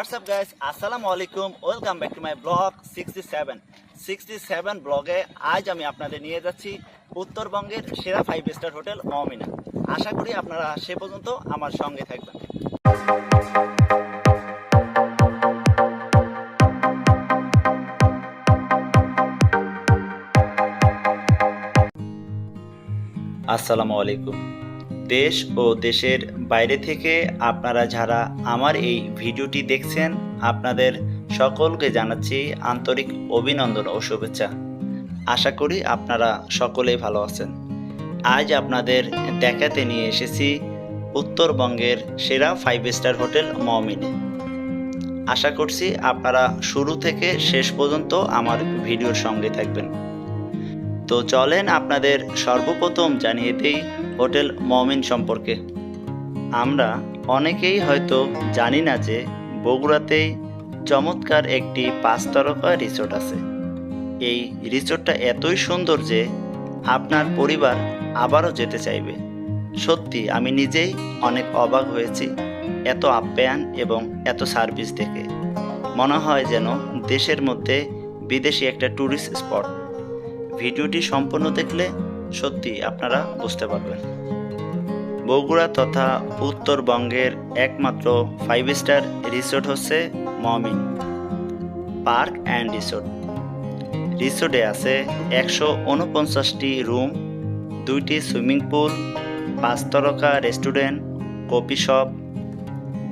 WhatsApp guys আসসালামু আলাইকুম welcome back to my blog sixty seven sixty seven ব্লগে আজ আমি আপনাদের নিয়ে যাচ্ছি উত্তরবঙ্গের সেরা ফাইভ স্টার হোটেল অমিনা আশা করি আপনারা সে পর্যন্ত আমার সঙ্গে থাকবেন। আসসালামু আলাইকুম। দেশ ও দেশের বাইরে থেকে আপনারা যারা আমার এই ভিডিওটি দেখছেন, আপনাদের সকলকে জানাচ্ছি আন্তরিক অভিনন্দন ও শুভেচ্ছা। আশা করি আপনারা সকলেই ভালো আছেন। আজ আপনাদের দেখাতে নিয়ে এসেছি উত্তরবঙ্গের সেরা ফাইভ স্টার হোটেল মমিনে। আশা করছি আপনারা শুরু থেকে শেষ পর্যন্ত আমার ভিডিওর সঙ্গে থাকবেন। তো চলেন আপনাদের সর্বপ্রথম জানিয়ে দিই হোটেল মমিন সম্পর্কে। আমরা অনেকেই হয়তো জানি না যে বগুড়াতেই চমৎকার একটি পাঁচ তারকা রিসোর্ট আছে। এই রিসোর্টটা এতই সুন্দর যে আপনার পরিবার আবারও যেতে চাইবে। সত্যি, আমি নিজেই অনেক অবাক হয়েছি এত আপ্যায়ন এবং এত সার্ভিস দেখে। মনে হয় যেন দেশের মধ্যে বিদেশি একটা ট্যুরিস্ট স্পট। ভিডিওটি সম্পূর্ণ দেখলে সত্যি আপনারা বুঝতে পারবেন। বগুড়া তথা উত্তরবঙ্গের একমাত্র ফাইভ স্টার রিসোর্ট হচ্ছে মমিন পার্ক অ্যান্ড রিসোর্ট। রিসোর্টে আছে একশো উনপঞ্চাশটি রুম, দুইটি সুইমিং পুল, পাঁচ তারকা রেস্টুরেন্ট, কফি শপ,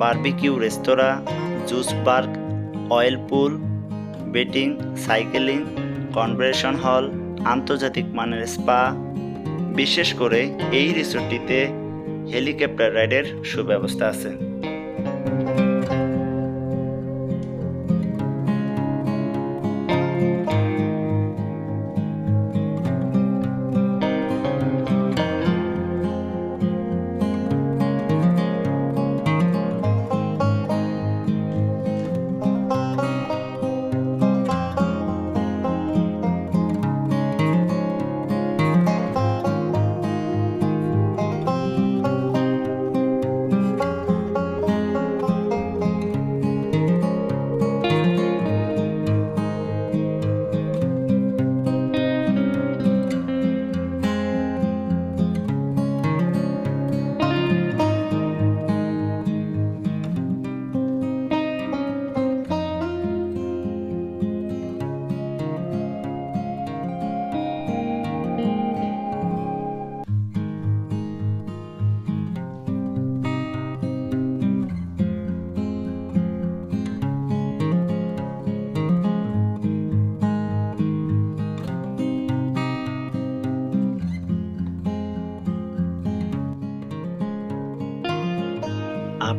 বারবিকিউ রেস্তোরাঁ, juice park, oil pool, betting, cycling, convention hall আন্তর্জাতিক মানের স্পা বিশেষ করে এই রিসোর্টটিতে হেলিকপ্টার রাইডের সুব্যবস্থা আছে।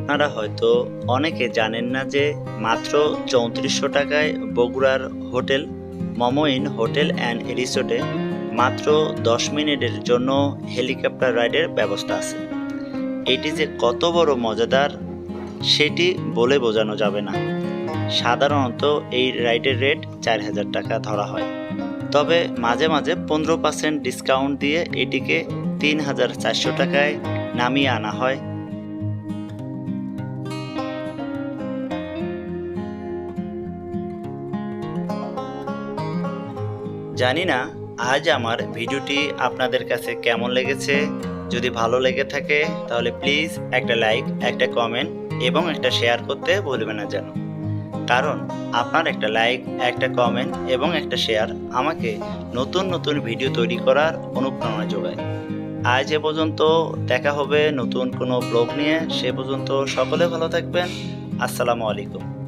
আপনারা হয়তো অনেকে জানেন না যে মাত্র চৌত্রিশশো টাকায় বগুড়ার হোটেল, মমইন হোটেল অ্যান্ড রিসোর্টে মাত্র দশ মিনিটের জন্য হেলিকপ্টার রাইডের ব্যবস্থা আছে। এটি যে কত বড় মজাদার, সেটি বলে বোঝানো যাবে না। সাধারণত এই রাইডের রেট চার হাজার টাকা ধরা হয়। তবে মাঝে মাঝে পনেরো পার্সেন্ট ডিসকাউন্ট দিয়ে এটিকে তিন হাজার চারশো টাকায় নামিয়ে আনা হয়। জানি না আজ আমার ভিডিওটি আপনাদের কাছে কেমন লেগেছে। যদি ভালো লেগে থাকে, তাহলে প্লিজ একটা লাইক, একটা কমেন্ট এবং একটা শেয়ার করতে ভুলবেন না যেন। কারণ আপনার একটা লাইক, একটা কমেন্ট এবং একটা শেয়ার আমাকে নতুন নতুন ভিডিও তৈরি করার অনুপ্রেরণা যোগায়। আজ এ পর্যন্ত দেখা হবে নতুন কোনো ব্লগ নিয়ে। সে পর্যন্ত সকলে ভালো থাকবেন। আসসালামু আলাইকুম।